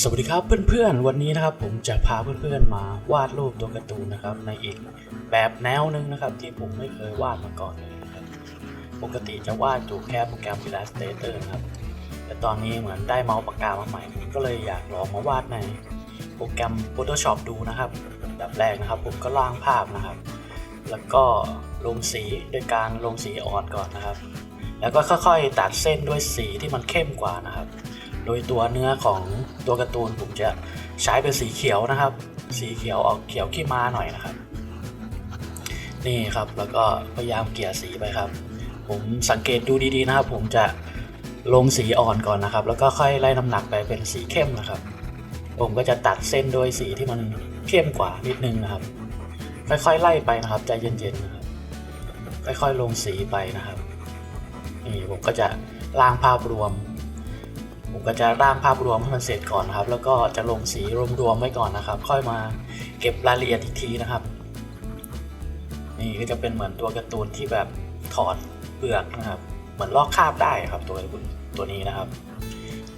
สวัสดีครับเพื่อนๆ วันนี้นะครับผมจะพาเพื่อนๆมาวาดรูปตัวการ์ตูนนะครับ ในอีกแบบแนวหนึงนะครับ ที่ผมไม่เคยวาดมาก่อนเลยครับปกติจะวาดอยู่แค่โปรแกรม Illustrator นะครับ แต่ตอนนี้เหมือนได้เมาส์ปากกามาใหม่ ก็เลยอยากลองมาวาดในโปรแกรม Photoshop ดูนะครับแบบแรกนะครับ ผมก็ล่างภาพนะครับ แล้วก็ลงสีโดยการลงสีอ่อนก่อนนะครับ แล้วก็ค่อยๆตัดเส้นด้วยสีที่มันเข้มกว่านะครับ โดยตัวเนื้อของตัวการ์ตูนผมจะใช้เป็นสีเขียวนะครับ สีเขียวออกเขียวขี้ม้าหน่อยนะครับ นี่ครับแล้วก็พยายามเกลี่ยสีไปครับ ผมสังเกตดูดีๆนะครับ ผมจะลงสีอ่อนก่อนนะครับ แล้วก็ค่อยไล่น้ำหนักไปเป็นสีเข้มนะครับ ผมก็จะตัดเส้นโดยสีที่มันเข้มกว่านิดนึงนะครับ ค่อยๆไล่ไปนะครับใจเย็นๆนะครับค่อยๆลงสีไปนะครับนี่ผมก็จะล่างภาพรวม ผมก็จะร่างภาพรวมให้มันเสร็จก่อนนะครับ แล้วก็จะลงสีรวมๆไว้ก่อนนะครับ ค่อยมาเก็บรายละเอียดอีกทีนะครับ นี่ก็จะเป็นเหมือนตัวการ์ตูนที่แบบถอดเปลือกนะครับ เหมือนลอกคราบได้ครับตัวตัวนี้นะครับ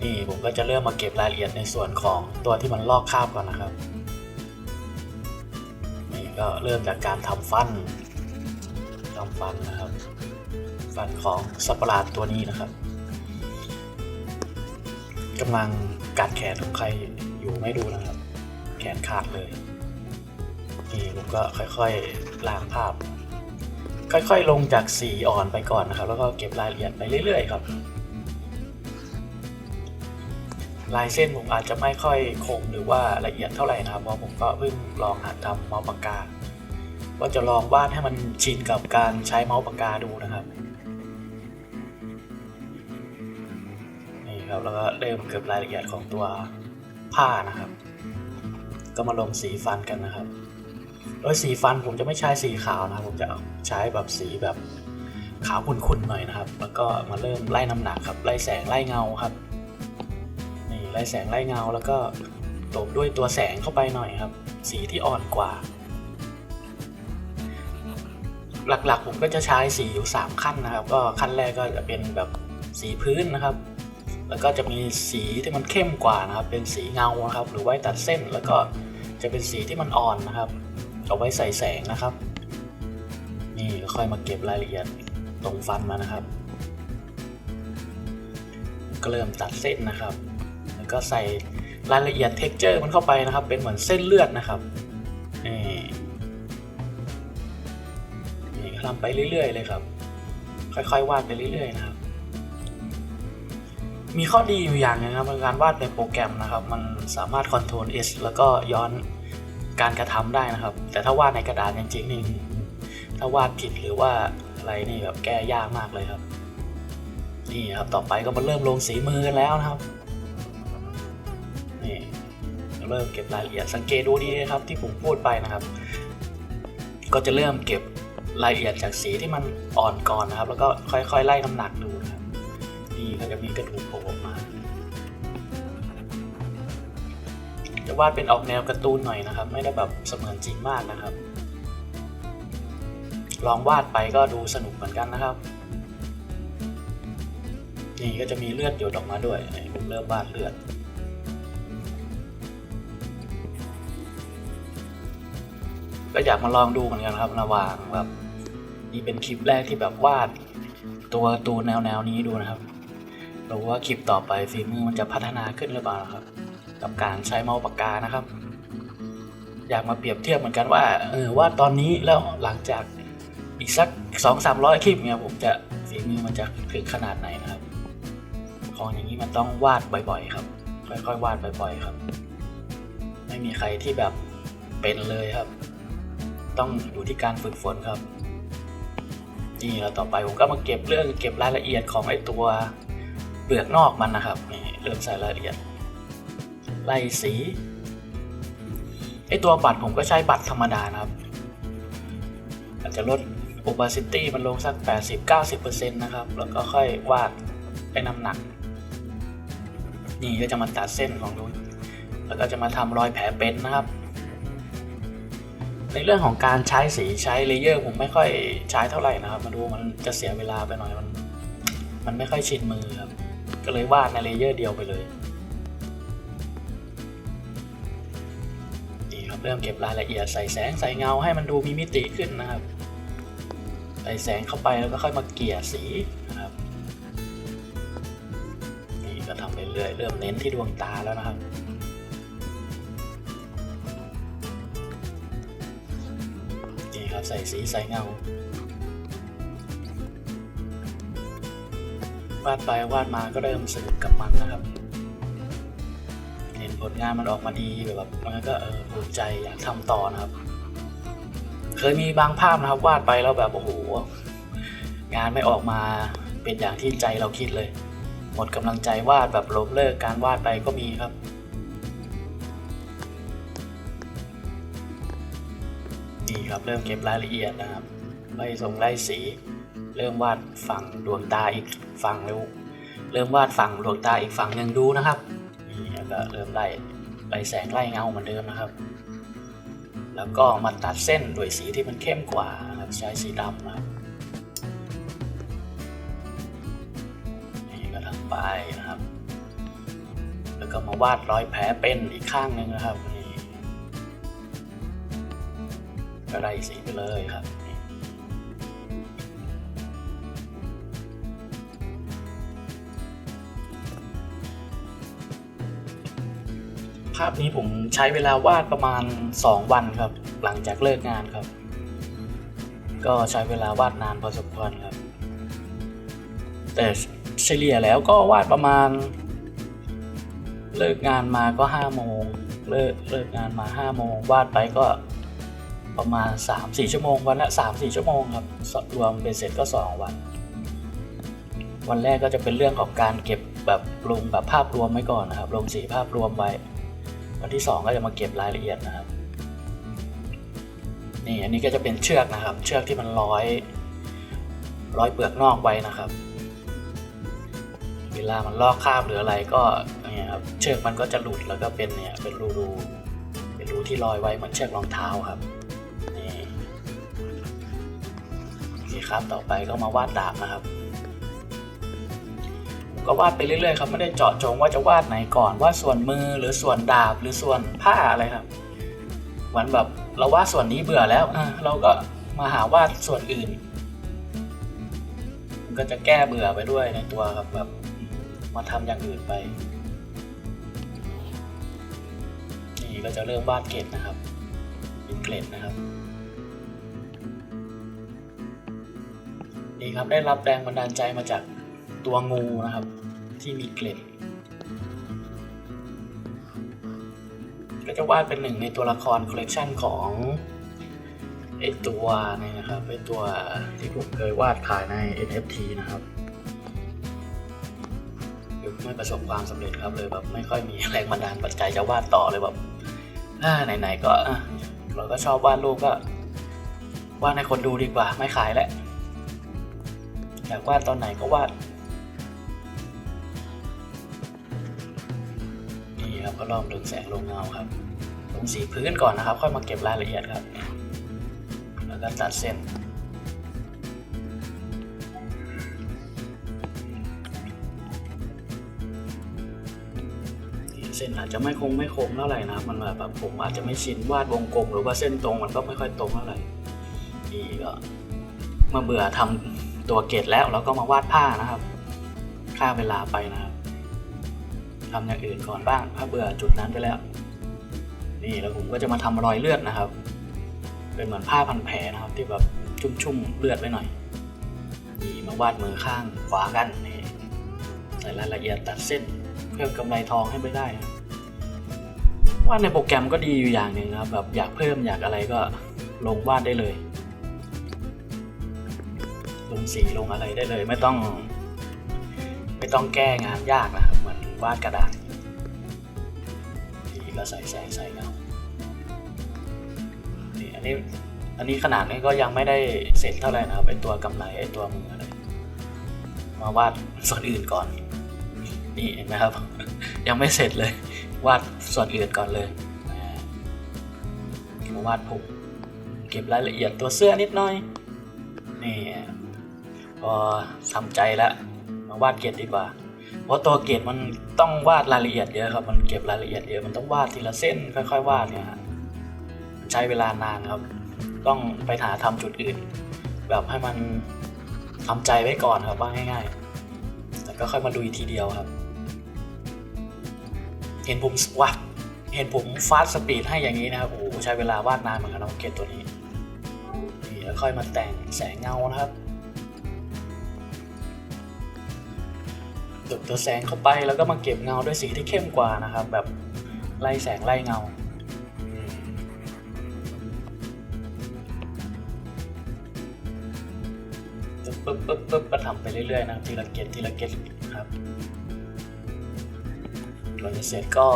นี่ผมก็จะเริ่มมาเก็บรายละเอียดในส่วนของตัวที่มันลอกคราบก่อนนะครับ นี่ก็เริ่มจากการทำฟันทำฟันนะครับ ฟันของสัปะหลาดตัวนี้นะครับ กำลังกัดแขนของใครอยู่ไม่ดูนะครับ แขนขาดเลยนี่ผมก็ค่อยๆล้างภาพ ค่อยๆลงจากสีอ่อนไปก่อนนะครับ แล้วก็เก็บรายละเอียดไปเรื่อย ๆ ครับ ลายเส้นผมอาจจะไม่ค่อยคมหรือว่าละเอียดเท่าไหร่นะครับเพราะผมก็เพิ่งลองหัดทำเมาส์ปากกาว่าจะลองวาดให้มันชินกับการใช้เมาส์ปากกาดูนะครับ นี่ครับ แล้วก็เริ่มเก็บรายละเอียดของตัวผ้านะครับ ก็มาลงสีฟันกันนะครับ โดยสีฟันผมจะไม่ใช้สีขาวนะผมจะใช้แบบสีแบบขาวขุ่นๆหน่อยนะครับ แล้วก็มาเริ่มไล่น้ำหนักครับ ไล่แสงไล่เงาครับ นี่ไล่แสงไล่เงาแล้วก็ตบด้วยตัวแสงเข้าไปหน่อยครับ สีที่อ่อนกว่า หลักๆผมก็จะใช้สีอยู่ 3 ขั้นนะครับ ก็ขั้นแรกก็จะเป็นแบบสีพื้นนะครับ แล้วก็จะมีสีที่มันเข้มกว่านะครับ เป็นสีเงานะครับ หรือไว้ตัดเส้น แล้วก็จะเป็นสีที่มันอ่อนนะครับ เอาไว้ใส่แสงนะครับ นี่ก็ค่อยมาเก็บรายละเอียดตรงฟันมานะครับ ก็เริ่มตัดเส้นนะครับ แล้วก็ใส่รายละเอียดเท็กเจอร์มันเข้าไปนะครับ เป็นเหมือนเส้นเลือดนะครับ นี่นี่ทำไปเรื่อยๆเลยครับ ค่อยๆวาดไปเรื่อยๆนะครับ มีข้อดีอยู่อย่างหนึงนะครับในการวาดในโปรแกรมนะครับ มันสามารถ Ctrl S แล้วก็ย้อนการกระทำได้นะครับ แต่ถ้าวาดในกระดาษจริงๆนี่ถ้าวาดผิดหรือว่าอะไรนี่แบบแก้ยากมากเลยครับ นี่ครับต่อไปก็มาเริ่มลงสีมือกันแล้วนะครับนี่เริ่มเก็บรายละเอียดสังเกตดูดีนะครับ ที่ผมพูดไปนะครับ ก็จะเริ่มเก็บรายละเอียดจากสีที่มันอ่อนก่อนนะครับ แล้วก็ค่อยๆไล่น้ำหนักดู จะมีกระดูกโผล่ออกมา จะวาดเป็นออกแนวการ์ตูนหน่อยนะครับ ไม่ได้แบบเสมือนจริงมากนะครับ ลองวาดไปก็ดูสนุกเหมือนกันนะครับ นี่ก็จะมีเลือดหยดออกมาด้วยผมเริ่มวาดเลือดก็อยากมาลองดูเหมือนกันครับระหว่างแบบนี่เป็นคลิปแรกที่แบบวาด ตัวตูนแนวแนวนี้ดูนะครับ ดูว่าคลิปต่อไปฝีมือมันจะพัฒนาขึ้นหรือเปล่าครับ กับการใช้เมาส์ปากกานะครับ อยากมาเปรียบเทียบเหมือนกันว่าเออว่าตอนนี้แล้วหลังจากอีกสักสองสามร้อยคลิปเนี่ยผมจะฝีมือมันจะถึงขนาดไหนนะครับ ของอย่างนี้มันต้องวาดบ่อยๆ ครับ ค่อยๆวาดบ่อยๆครับ ไม่มีใครที่แบบเป็นเลยครับ ต้องอยู่ที่การฝึกฝนครับนี่แล้วต่อไปผมก็มาเก็บเรื่องเก็บรายละเอียดของไอ้ตัว เปลือกนอกมันนะครับนี่เริ่มใส่รายละเอียดไล่สีไอตัวบัตรผมก็ใช้บัตรธรรมดานะครับ อาจจะลด opacity มันลงสัก 80-90%นะครับ แล้วก็ค่อยวาดไอ้น้ำหนัก นี่ก็จะมาตัดเส้นของนู้นแล้วก็จะมาทำรอยแผลเป็นนะครับ ในเรื่องของการใช้สีใช้เลเยอร์ผมไม่ค่อยใช้เท่าไหร่นะครับ มาดูมันจะเสียเวลาไปหน่อยมัน มันไม่ค่อยชินมือครับ ก็เลยวาดในเลเยอร์เดียวไปเลยนี่ครับเริ่มเก็บรายละเอียดใส่แสงใส่เงาให้มันดูมีมิติขึ้นนะครับ ใส่แสงเข้าไปแล้วก็ค่อยมาเกลี่ยสีนะครับนี่ก็ทำไปเรื่อยเริ่มเน้นที่ดวงตาแล้วนะครับนี่ครับใส่สีใส่เงา วาดไปวาดมาก็เริ่มสนุกกับมันนะครับ เห็นผลงานมันออกมาดีแบบมันก็เออภูมิใจอยากทำต่อนะครับ เคยมีบางภาพนะครับวาดไปแล้วแบบโอ้โหงานไม่ออกมาเป็นอย่างที่ใจเราคิดเลย หมดกำลังใจวาดแบบล้มเลิกการวาดไปก็มีครับนี่ครับเริ่มเก็บรายละเอียดนะครับไล่ทรงไล่สี เริ่มวาดฝั่งดวงตาอีกฝั่งเร็วเริ่มวาดฝั่งดวงตาอีกฝั่งหนึ่งดูนะครับนี่แล้วก็เริ่มไล่ไล่แสงไล่เงาเหมือนเดิมนะครับ แล้วก็มาตัดเส้นด้วยสีที่มันเข้มกว่านะครับใช้สีดำนะครับนี่ก็ทำไปนะครับ แล้วก็มาวาดรอยแผลเป็นอีกข้างหนึ่งนะครับนี่ก็ไล่สีไปเลยครับ ภาพนี้ผมใช้เวลาวาดประมาณ 2 วันครับ หลังจากเลิกงานครับ ก็ใช้เวลาวาดนานพอสมควรครับ แต่เฉลี่ยแล้วก็วาดประมาณ เลิกงานมาก็5โมงเลิกเลิกงานมา5โมงวาดไปก็ประมาณ 3-4 ชั่วโมงวันละ 3-4 ชั่วโมงครับรวมเป็นเสร็จก็ 2 วัน วันแรกก็จะเป็นเรื่องของการเก็บแบบลงแบบภาพรวมไว้ก่อนนะครับ ลงสีภาพรวมไว้ วันที่ 2 ก็จะมาเก็บรายละเอียดนะครับ นี่อันนี้ก็จะเป็นเชือกนะครับ เชือกที่มันร้อยร้อยเปลือกนอกไว้นะครับ เวลามันลอกคราบหรืออะไรก็เนี่ยครับเชือกมันก็จะหลุดแล้วก็เป็นเนี่ยเป็นรูรูเป็นรูที่ลอยไว้เหมือนเชือกรองเท้าครับนี่โอเคครับต่อไปก็มาวาดดาบนะครับ ก็วาดไปเรื่อยๆครับไม่ได้เจาะจงว่าจะวาดไหนก่อนวาดส่วนมือหรือส่วนดาบหรือส่วนผ้าอะไรครับเหมือนแบบเราวาดส่วนนี้เบื่อแล้วอะเราก็มาหาวาดส่วนอื่นมันก็จะแก้เบื่อไปด้วยในตัวครับแบบมาทำอย่างอื่นไป นี่ก็จะเริ่มวาดเกล็ดนะครับเป็นเกล็ดนะครับนี่ครับได้รับแรงบันดาลใจมาจากตัวงูนะครับ ที่มีเกล็ด ก็จะวาดเป็นหนึ่งในตัวละครคอลเลกชันของไอตัวนี่นะครับไอตัวที่ผมเคยวาดขายใน NFT นะครับไม่ประสบความสำเร็จครับเลยแบบไม่ค่อยมีแรงบันดาลปัจจัยจะวาดต่อเลยแบบอ่าไหนๆก็เราก็ชอบวาดรูปก็วาดให้คนดูดีกว่าไม่ขายแล้วอยากวาดตอนไหนก็วาด ครับก็ลองดึงแสงลงเงาครับ ลงสีพื้นก่อนนะครับ ค่อยมาเก็บรายละเอียดครับ แล้วก็ตัดเส้นเส้นอาจจะไม่คงไม่คมเท่าไหร่นะครับมันแบบผมอาจจะไม่ชินวาดวงกลม หรือว่าเส้นตรงมันก็ไม่ค่อยตรงเท่าไหร่นี่ก็มื่อเบื่อทำตัวเกตแล้วเราก็มาวาดผ้านะครับฆ่าเวลาไปนะครับ ทำอย่างอื่นก่อนบ้าง ถ้าเบื่อจุดนั้นไปแล้ว นี่แล้วผมก็จะมาทำรอยเลือดนะครับ เป็นเหมือนผ้าพันแผลนะครับ ที่แบบชุ่มๆเลือดไปหน่อยนี่มาวาดมือข้างขวากันนี่ใส่รายละเอียดตัดเส้นเพิ่มกำไรทองให้ไปได้นะวาดในโปรแกรมก็ดีอยู่อย่างหนึ่งนะครับแบบอยากเพิ่มอยากอะไรก็ลงวาดได้เลย ลงสีลงอะไรได้เลย ไม่ต้อง ไม่ต้องแก้งานยากนะครับ วาดกระดาษนี่ก็ใส่แสงใส่เงานี่อันนี้อันนี้ขนาดนี้ก็ยังไม่ได้เสร็จเท่าไหร่นะครับไอตัวกำไรไอตัวมืออะไรมาวาดส่วนอื่นก่อน นี่เห็นไหมครับ ยังไม่เสร็จเลย วาดส่วนอื่นก่อนเลยมาวาดผมเก็บรายละเอียดตัวเสื้อนิดหน่อย นี่พอทำใจแล้ว มาวาดเกรดดีกว่า เพราะตัวเกรดมันต้องวาดรายละเอียดเยอะครับ มันเก็บรายละเอียดเยอะ มันต้องวาดทีละเส้นค่อยๆวาดเนี่ยฮะใช้เวลานานครับ ต้องไปหาทำจุดอื่น แบบให้มันทำใจไว้ก่อนครับว่าง่ายๆแล้วก็ค่อยมาดูอีกทีเดียวครับ เห็นผมวัดเห็นผมฟาสสปีดให้อย่างนี้นะครับ โอ้โหใช้เวลาวาดนานเหมือนกันนะเกตตัวนี้ นี่แล้วค่อยมาแต่งแสงเงานะครับ ดึกตัวแสงเข้าไปแล้วก็มาเก็บเงาด้วยสีที่เข้มกว่านะครับ แบบไล่แสงไล่เงาปึ๊บปึ๊บปึ๊บปึ๊บก็ทำไปเรื่อยๆนะครับทีละเกตทีละเกตครับหลังจากเสร็จก็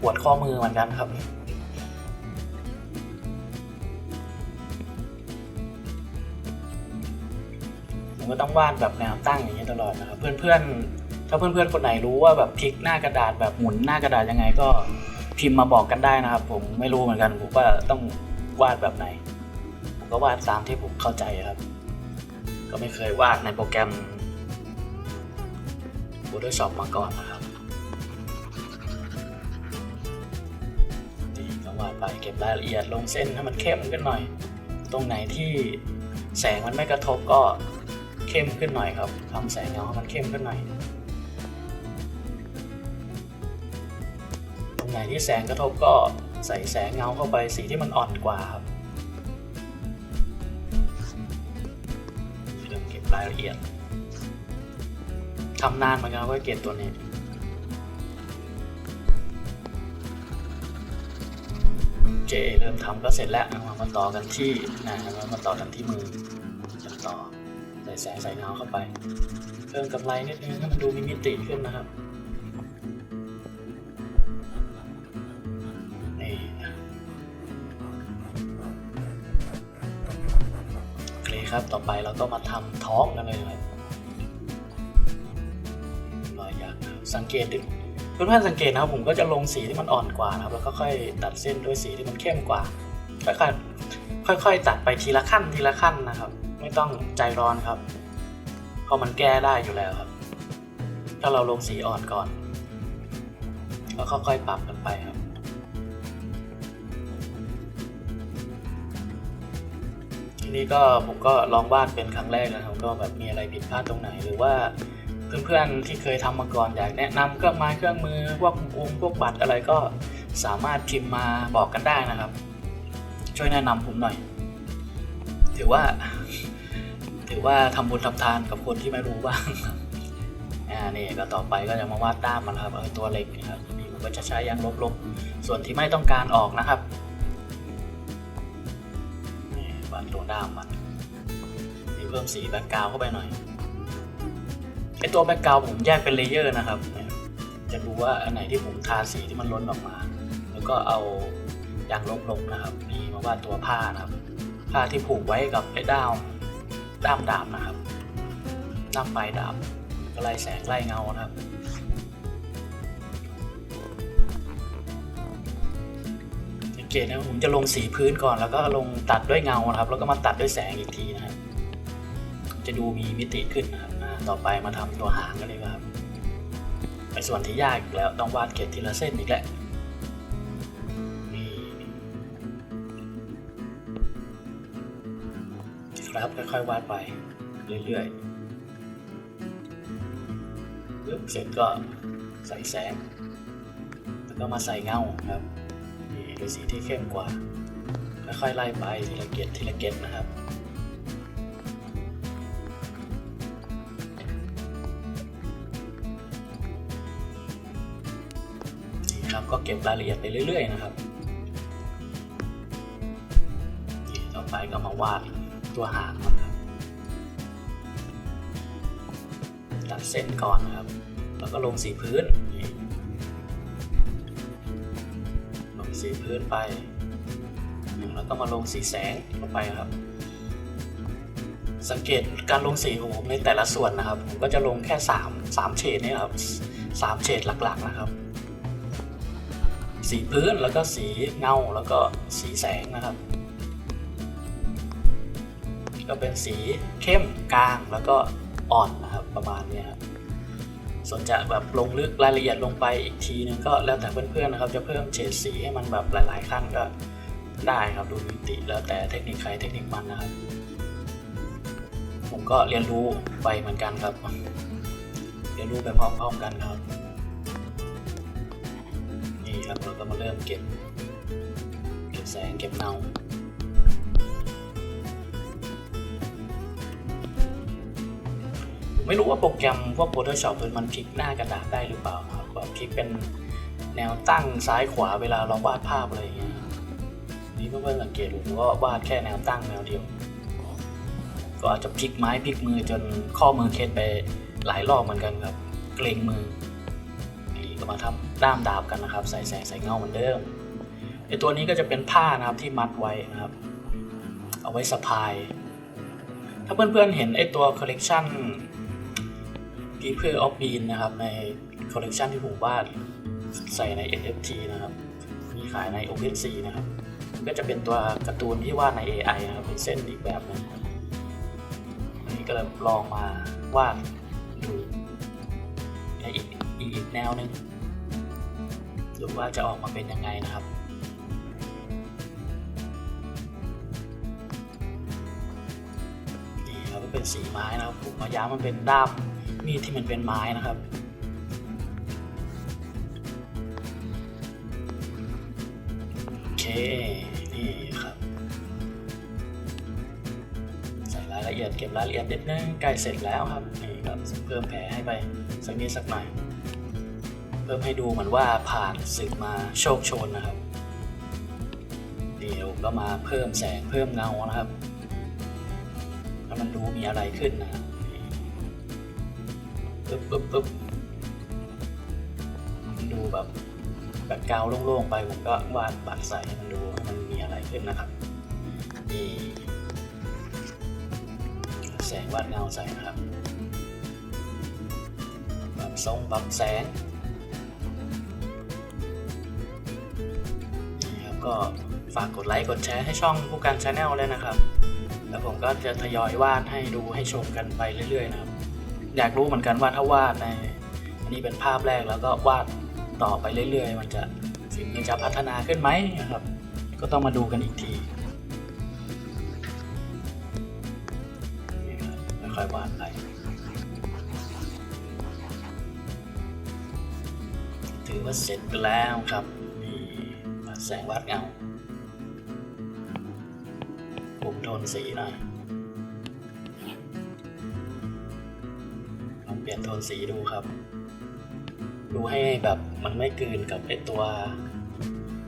ปวดข้อมือเหมือนกันครับผมก็ต้องวาดแบบแนวตั้งอย่างนี้ตลอดนะครับ เพื่อนๆ ถ้าเพื่อนๆคนไหนรู้ว่าแบบพลิกหน้ากระดาษแบบหมุนหน้ากระดาษยังไงก็พิมพ์มาบอกกันได้นะครับ ผมไม่รู้เหมือนกันผมว่าต้องวาดแบบไหน ผมก็วาดตามที่ผมเข้าใจครับ ก็ไม่เคยวาดในโปรแกรม Photoshop มาก่อนนะครับนี่ก็วาดไปเก็บรายละเอียดลงเส้นให้มันเข้มขึ้นหน่อย ตรงไหนที่แสงมันไม่กระทบก็เข้มขึ้นหน่อยครับทำแสงเงาให้มันเข้มขึ้นหน่อย ตรงไหนที่แสงกระทบก็ใส่แสงเงาเข้าไปสีที่มันอ่อนกว่าครับเริ่มเก็บรายละเอียดทำนานเหมือนกันก็เก็บตัวนี้เจเริ่มทำก็เสร็จแล้วมาต่อกันที่นะเรามาต่อกันที่มือจะต่อใส่แสงใส่เงาเข้าไป เพิ่มกำไรนิดนึงให้มันดูมีมิติขึ้นนะครับ ครับ ต่อไปเราก็มาทำท้องกันเลยครับรอยยักษ์นะสังเกตดิเพื่อนๆสังเกตนะครับผมก็จะลงสีที่มันอ่อนกว่านะครับ แล้วก็ค่อยตัดเส้นด้วยสีที่มันเข้มกว่าค่อยๆค่อยๆตัดไปทีละขั้นทีละขั้นนะครับ ไม่ต้องใจร้อนครับเพราะมันแก้ได้อยู่แล้วครับ ถ้าเราลงสีอ่อนก่อน แล้วค่อยๆปรับกันไปครับ นี้ก็ผมก็ลองวาดเป็นครั้งแรกนะครับก็แบบมีอะไรผิดพลาดตรงไหนหรือว่าเพื่อนๆที่เคยทำมาก่อนอยากแนะนำเครื่องไม้เครื่องมือพวกองค์พวกบัตรอะไรก็สามารถพิมพ์มาบอกกันได้นะครับ ช่วยแนะนำผมหน่อย ถือว่า ถือว่าทำบุญทำทานกับคนที่ไม่รู้บ้างอ่านี่ก็ต่อไปก็จะมาวาดด้ามมันครับตัวเล็กนะครับนี่ผมก็จะใช้ยางลบๆส่วนที่ไม่ต้องการออกนะครับ นี่วาดตัวด้ามมันนี่เพิ่มสีแบ็กกราวเข้าไปหน่อยไอตัวแบ็กกราวผมแยกเป็นเลเยอร์นะครับ จะดูว่าอันไหนที่ผมทาสีที่มันล้นออกมา แล้วก็เอายางลบๆนะครับนี่มาวาดตัวผ้านะครับ ผ้าที่ผูกไว้กับไอ้ด้ามด้ามดาบนะครับด้ามปลายดาบก็ไล่แสงไล่เงานะครับ เกตนะผมจะลงสีพื้นก่อน แล้วก็ลงตัดด้วยเงานะครับ แล้วก็มาตัดด้วยแสงอีกทีนะครับจะดูมีมิติขึ้นนะครับต่อไปมาทำตัวหางกันเลยครับไปส่วนที่ยากอีกแล้วต้องวาดเกล็ดทีละเส้นอีกแล้วนี่ครับค่อยๆวาดไปเรื่อยๆเสร็จก็ใส่แสง แล้วก็มาใส่เงาครับ นี่โดยสีที่เข้มกว่า ค่อยๆไล่ไปทีละเกล็ดทีละเกล็ดนะครับนี่ครับก็เก็บรายละเอียดไปเรื่อย ๆ นะครับต่อไปก็มาวาดตัวหางมันครับตัดเส้นก่อนนะครับ แล้วก็ลงสีพื้น สีพื้นไปแล้วก็มาลงสีแสงลงไปครับ สังเกตการลงสีของผมในแต่ละส่วนนะครับ ผมก็จะลงแค่ 3 3เฉดนี่ครับสามเฉดหลักๆนะครับ สีพื้นแล้วก็สีเงาแล้วก็สีแสงนะครับ ก็เป็นสีเข้มกลางแล้วก็อ่อนนะครับประมาณนี้ครับ ส่วนจะแบบลงลึกรายละเอียดลงไปอีกทีนึงก็แล้วแต่เพื่อนๆนะครับ จะเพิ่มเฉดสีให้มันแบบหลายๆขั้นก็ได้ครับดูมิติแล้วแต่เทคนิคใครเทคนิคมันนะครับ ผมก็เรียนรู้ไปเหมือนกันครับ เรียนรู้ไปพร้อมๆกันครับ นี่ครับเราก็มาเริ่มเก็บ เก็บแสงเก็บเงา ไม่รู้ว่าโปรแกรมพวก Photoshop มันพลิกหน้ากระดาษได้หรือเปล่าครับแบบพลิกเป็นแนวตั้งซ้ายขวาเวลาเราวาดภาพอะไรอย่างเงี้ยนี่เพื่อนๆสังเกตดูว่าวาดแค่แนวตั้งแนวเดียว ก็อาจจะพลิกไม้พลิกมือจนข้อมือเคล็ดไปหลายรอบเหมือนกันครับ เกรงมือนี่ก็มาทำด้ามดาบกันนะครับ ใส่แสงใส่เงาเหมือนเดิมไอตัวนี้ก็จะเป็นผ้านะครับที่มัดไว้นะครับ เอาไว้สะพาย ถ้าเพื่อนๆเห็นไอตัวคอลเลกชัน People of Bean นะครับ ในคอลเลกชันที่ผมวาดใส่ใน NFT นะครับ มีขายใน OpenSea นะครับ ก็จะเป็นตัวการ์ตูนที่วาดใน AI นะครับ เป็นเส้นอีกแบบนึงครับอันนี้ก็เลยลองมาวาดดูในอีกอีกแนวหนึงดูว่าจะออกมาเป็นยังไงนะครับนี่ครับมันเป็นสีไม้นะครับผมมาย้ำมันเป็นด้าม มีดที่มันเป็นไม้นะครับ โอเค นี่ครับ ใส่รายละเอียดเก็บรายละเอียดนิดนึงใกล้เสร็จแล้วครับ นี่ครับเพิ่มแผลให้ไปสักนิดสักหน่อย เพิ่มให้ดูเหมือนว่าผ่านศึกมาโชคชนนะครับเดี๋ยวก็มาเพิ่มแสงเพิ่มเงานะครับให้มันดูมีอะไรขึ้นนะ ปึ๊บปึ๊บปึ๊บมันดูแบบแบบกาวโล่งๆไปผมก็วาดปัดใส่มันดูมันมีอะไรขึ้นนะครับนี่แสงวาดเงาใส่นะครับปรับทรงปรับแสงนี่ครับก็ฝากกดไลค์กดแชร์ให้ช่องผู้การชาแนลเลยนะครับ แล้วผมก็จะทยอยวาดให้ดูให้ชมกันไปเรื่อยๆนะครับ อยากรู้เหมือนกันว่าถ้าวาดในอันนี้เป็นภาพแรกแล้วก็วาดต่อไปเรื่อย ๆ มันจะสิ่งมันจะพัฒนาขึ้นไหมนะครับ ก็ต้องมาดูกันอีกทีค่อยวาดไปถือว่าเสร็จแล้วครับนี่วาดแสงวาดเงาผมโทนสีหน่อย ลี่ยนโทนสีดูครับ ดูให้แบบมันไม่กลืนกับไอตัว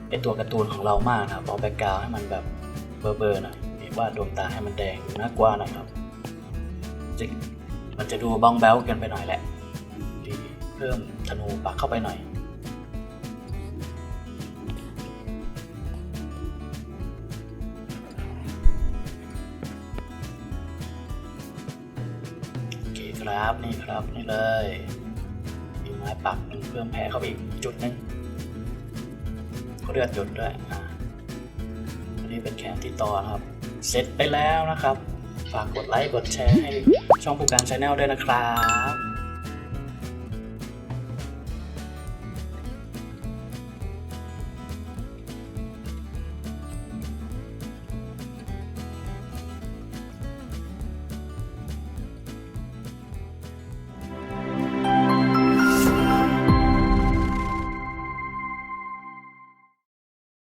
ไอตัวการ์ตูนของเรามากนะครับเอาแบ็กกราวให้มันแบบเบอร์ๆหน่อยหรือวาดดวงตาให้มันแดงน่ากว่าหน่อยครับจะมันจะดูบ้องแบ้วกันไปหน่อยแหละเพิ่มธนูปักเข้าไปหน่อย ครับ นี่ครับ นี่เลย มีไม้ปักหนึ่งเพิ่มแพ้เข้าไปอีกจุดหนึ่งก็เลือดหยดด้วยอ่าอันนี้เป็นแขนที่ต่อครับ เสร็จไปแล้วนะครับ ฝากกดไลค์ กดแชร์ให้ช่องผู้การชาแนลด้วยนะครับ